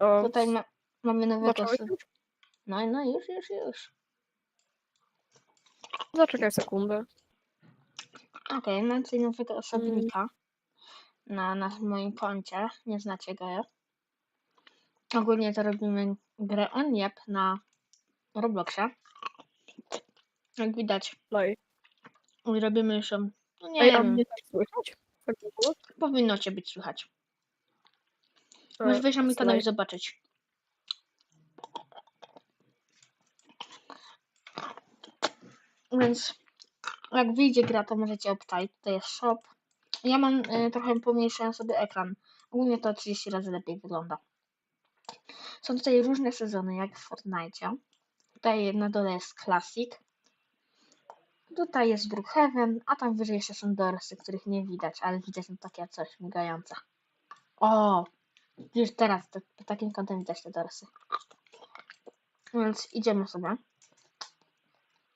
O, Tutaj ma, mamy nowego... zacząłeś już? No, no już, już, już. Zaczekaj sekundę. Okej, mam tutaj nowego osobnika na, na moim koncie. Nie znacie go? Ogólnie to robimy grę on Yep na Robloxie. Jak widać, Play. i robimy już ją, no nie Ej, a wiem, mnie tak słychać? Tak powinno cię być słychać. Możesz wejść na mój kanał i zobaczyć. Więc jak wyjdzie gra, to możecie obczaić. To jest shop. Ja mam y, trochę pomniejszyłem sobie ekran. Ogólnie to 30 razy lepiej wygląda. Są tutaj różne sezony, jak w Fortnite. Tutaj na dole jest Classic. Tutaj jest Brookhaven, a tam wyżej jeszcze są dorsy, których nie widać, ale widać tam takie coś migające. O! Już teraz, to, takim kątem widać te dorsy. Więc idziemy sobie.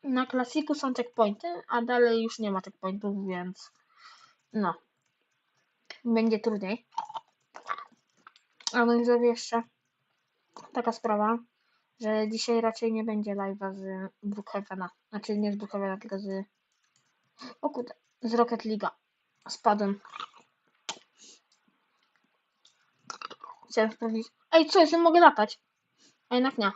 Na klasiku są checkpointy, a dalej już nie ma checkpointów, więc no. Będzie trudniej. A moi widzowie jeszcze taka sprawa, że dzisiaj raczej nie będzie live'a z Brookhavena. Znaczy nie z Brookhavena, tylko z... O kurde, z Rocket League'a. Spadłem. Chciałem sprawdzić. Ej, co jest? Ja mogę latać. A jednak nie.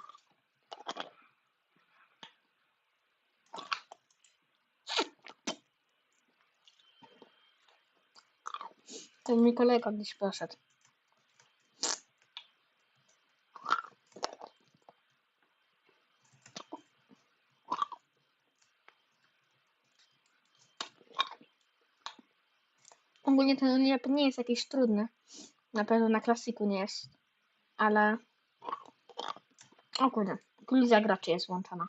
To mój kolega gdzieś poszedł. Ogólnie ten nie jest jakiś trudny. Na pewno na klasiku nie jest. Ale... O kurde, kolizja graczy jest włączona.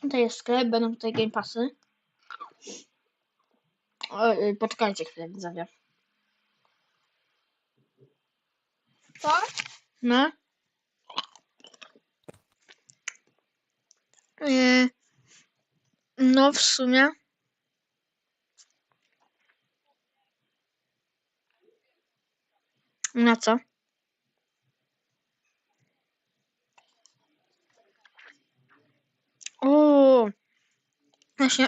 Tutaj jest sklep, będą tutaj game passy. O, y, poczekajcie chwilę, widzowie. Co? No. Yy, no w sumie. Na co? O, Właśnie,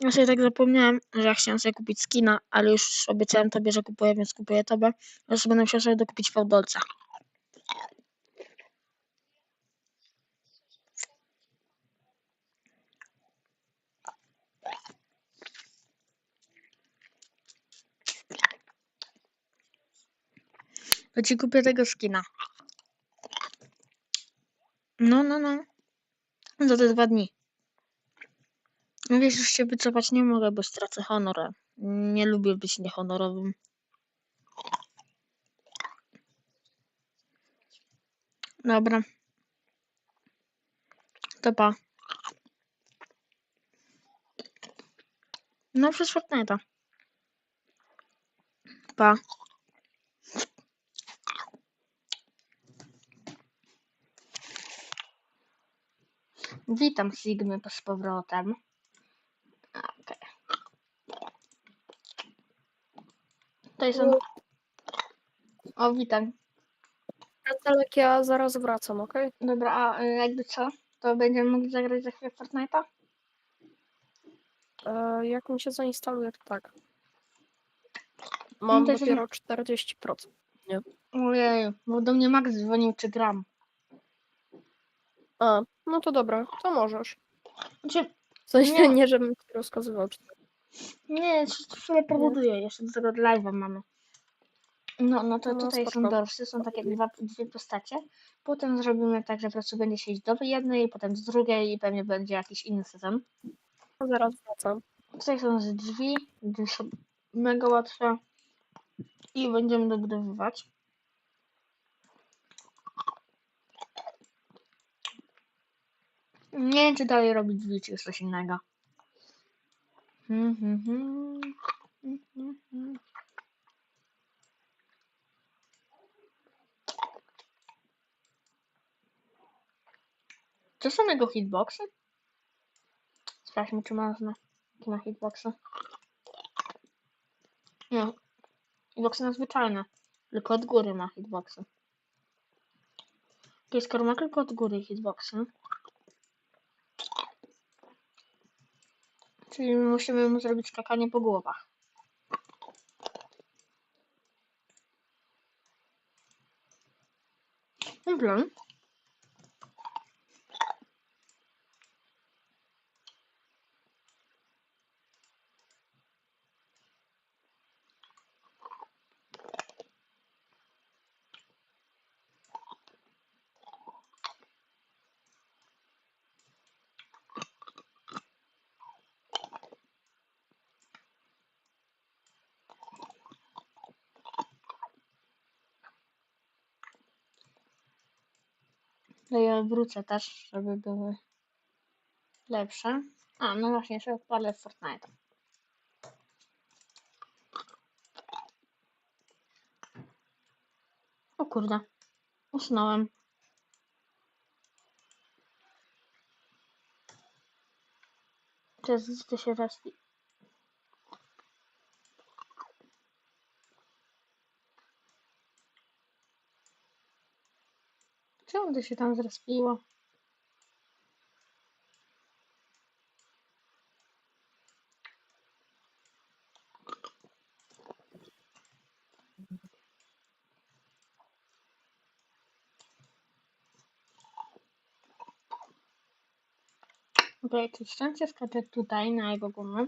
ja sobie tak zapomniałem, że ja chciałem sobie kupić skina, ale już obiecałem tobie, że kupuję, więc kupuję tobie. Teraz będę musiał sobie dokupić fałdolca. To ci kupię tego skina. No, no, no. Za te dwa dni. Wiesz, już się wycofać nie mogę, bo stracę honor. Nie lubię być niehonorowym. Dobra. To pa. No przez Fortnite'a. Pa. Witam Sigmy z powrotem. Okej. Tutaj są... O, witam. Celek, ja zaraz wracam, okej? Dobra, a y, jakby co? To będziemy mogli zagrać za chwilę Fortnite'a? E, Jak mi się zainstaluje, to tak. Mam też nie- dopiero 40%. Ojej, bo do mnie Max dzwonił, czy gram. A, no to dobra, to możesz. Znaczy, W sensie Nie. nie, żebym ci rozkazywał. czy- nie, chwilę pobuduję, jeszcze do tego live'a mamy. No, no to No, tutaj są spoko. dorsy, są takie dwa, dwie postacie. Potem zrobimy tak, że po prostu będzie się iść do jednej, potem z drugiej i pewnie będzie jakiś inny sezon. No, Zaraz wracam. Tutaj są z drzwi, drzwi są mega łatwe i będziemy dobudowywać. Nie wiem, czy dalej robić czy już coś innego. Hmm, hmm, hmm. To są jego hitboxy? Sprawdźmy, czy można. Jakie ma hitboxy. Nie. Hitboxy na zwyczajne. Tylko od góry ma hitboxy. Okej, skoro ma tylko od góry hitboxy. Czyli musimy mu zrobić skakanie po głowach. Dobra. I odwrócę też, żeby były lepsze. A, no właśnie, jeszcze odpalę Fortnite. O kurde, usnąłem. Teraz to się respi. To się tam zrespiło? Okay, czy szczęście skacze tutaj na jego gumę?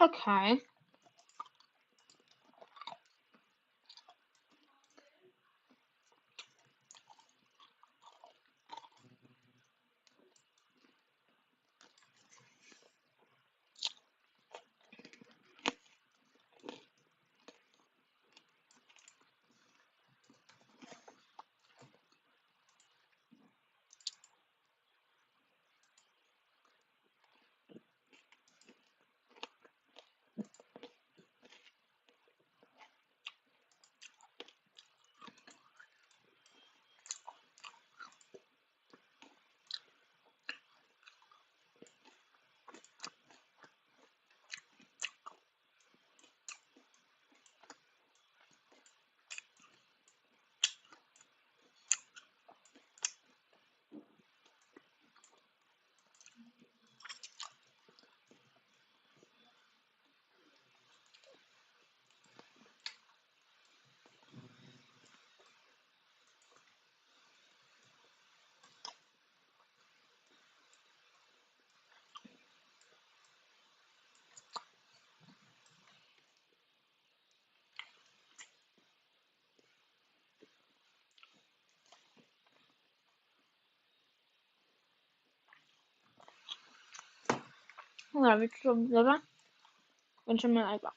Okay. Okej. Dobra, wiecie co, dobra? Kończymy live'a.